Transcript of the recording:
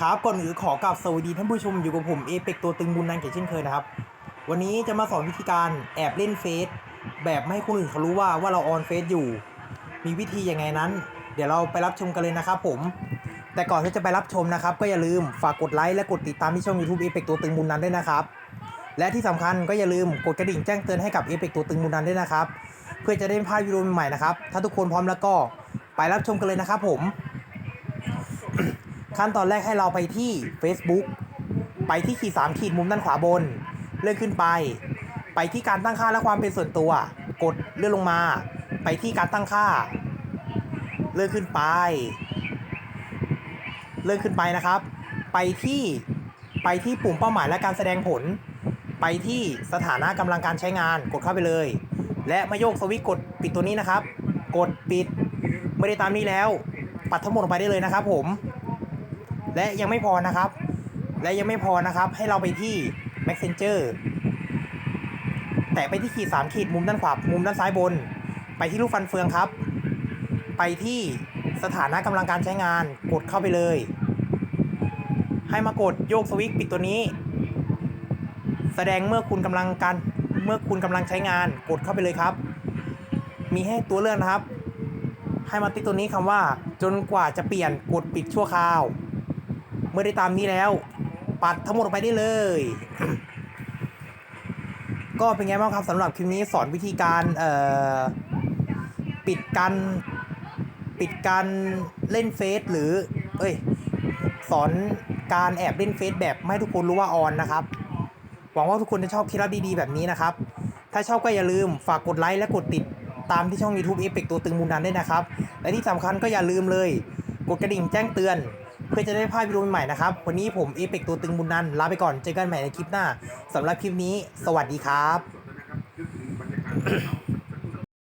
ครับก่อนอื่นขอกราบสวัสดีท่านผู้ชมอยู่กับผมเอเปกตัวตึงบุญนันเกเช่นเคยนะครับ วันนี้จะมาสอนวิธีการแอบเล่นเฟซแบบไม่ให้คนอื่นเขารู้ว่าว่าเราออนเฟซอยู่ มีวิธียังไงนั้น เดี๋ยวเราไปรับชมกันเลยนะครับผม แต่ก่อนที่จะไปรับชมนะครับ ก็อย่าลืมฝากกดไลค์และกดติดตามที่ช่อง YouTube เอเปกตัวตึงบุญนันด้วยนะครับ และที่สำคัญก็อย่าลืมกดกระดิ่งแจ้งเตือนให้กับเอเปกตัวตึงบุญนันด้วยนะครับ เพื่อจะได้ไม่พลาดวิดีโอใหม่ๆนะครับถ้าทุกคนพร้อมแล้วก็ไปรับชมกันเลยนะครับผม ขั้นตอนแรกให้เราไปที่ Facebook ไปที่ขีดสามขีดมุมด้านขวาบน เลื่อนขึ้นไป ไปที่การตั้งค่าและความเป็นส่วนตัว กดเลื่อนลงมา ไปที่การตั้งค่า เลื่อนขึ้นไป เลื่อนขึ้นไปนะครับ ไปที่ไปที่ปุ่มเป้าหมายและการแสดงผล ไปที่สถานะกำลังการใช้งานกดเข้าไปเลย และมาโยกสวิตช์กดปิดตัวนี้นะครับ กดปิดไม่ได้ตามนี้แล้ว ปัดทั้งหมดลงไปได้เลยนะครับผม และยังไม่พอนะครับ และยังไม่พอนะครับ ให้เราไปที่ Messenger แตะไปที่ขีดสามขีดมุมด้านขวา มุมด้านซ้ายบน ไปที่รูปฟันเฟืองครับ ไปที่สถานะกำลังการใช้งาน กดเข้าไปเลย ให้มากดโยกสวิตช์ปิดตัวนี้ แสดงเมื่อคุณกำลังการเมื่อคุณกำลังใช้งาน กดเข้าไปเลยครับ มีให้ตัวเลือกนะครับ ให้มาติดตัวนี้คำว่า จนกว่าจะเปลี่ยนกดปิดชั่วคราว มื่อได้ตามนี้แล้ว ปัดทั้งหมดออกไปได้เลย ก็เป็นไงบ้างครับสำหรับคลิปนี้สอนวิธีการเอ่อปิดการปิดการเล่นเฟซหรือ เอ้ย สอนการแอบเล่นเฟซแบบไม่ทุกคนรู้ว่าออนนะครับ หวังว่าทุกคนจะชอบคลิปลับดีๆแบบนี้นะครับ ถ้าชอบก็อย่าลืมฝากกดไลค์และกดติดตามที่ช่อง YouTube เอ e ปกตัวตึงมูนันด้วยนะครับ และที่สำคัญก็อย่าลืมเลย กดกระดิ่งแจ้งเตือน เพื่อจะได้ภาพวิดีโอใหม่ๆนะครับ วันนี้ผมเอเปกตัวตึงบุญนันลาไปก่อนเจอกันใหม่ในคลิปหน้าสำหรับคลิปนี้ สวัสดีครับ